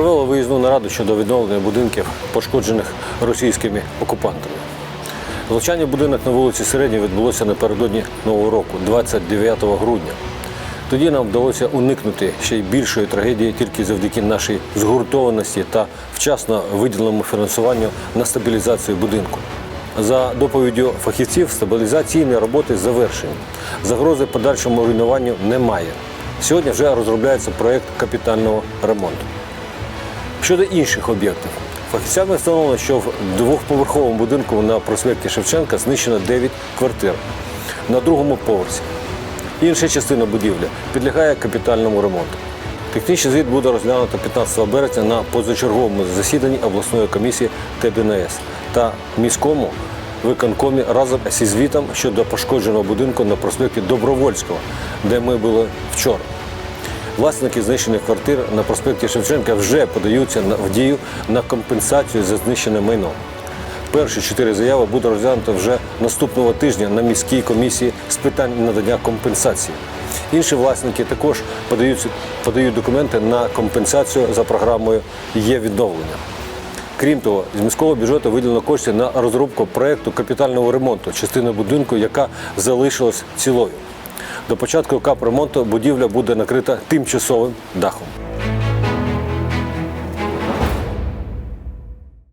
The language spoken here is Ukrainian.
виїзну нараду щодо відновлення будинків, пошкоджених російськими окупантами. Влучання будинок на вулиці Середній відбулося напередодні Нового року, 29 грудня. Тоді нам вдалося уникнути ще й більшої трагедії тільки завдяки нашій згуртованості та вчасно виділеному фінансуванню на стабілізацію будинку. За доповіддю фахівців, стабілізаційні роботи завершені. Загрози подальшому руйнуванню немає. Сьогодні вже розробляється проєкт капітального ремонту. Щодо інших об'єктів, фахівцями встановлено, що в двохповерховому будинку на проспекті Шевченка знищено 9 квартир на другому поверсі. Інша частина будівлі підлягає капітальному ремонту. Технічний звіт буде розглянуто 15 березня на позачерговому засіданні обласної комісії ТБНС та міському виконкомі разом зі звітом щодо пошкодженого будинку на проспекті Добровольського, де ми були вчора. Власники знищених квартир на проспекті Шевченка вже подаються в дію на компенсацію за знищене майно. Перші чотири заяви буде розглянуто вже наступного тижня на міській комісії з питань надання компенсації. Інші власники також подаються, подають документи на компенсацію за програмою є відновлення. Крім того, з міського бюджету виділено кошти на розробку проєкту капітального ремонту частини будинку, яка залишилась цілою. До початку капремонту будівля буде накрита тимчасовим дахом.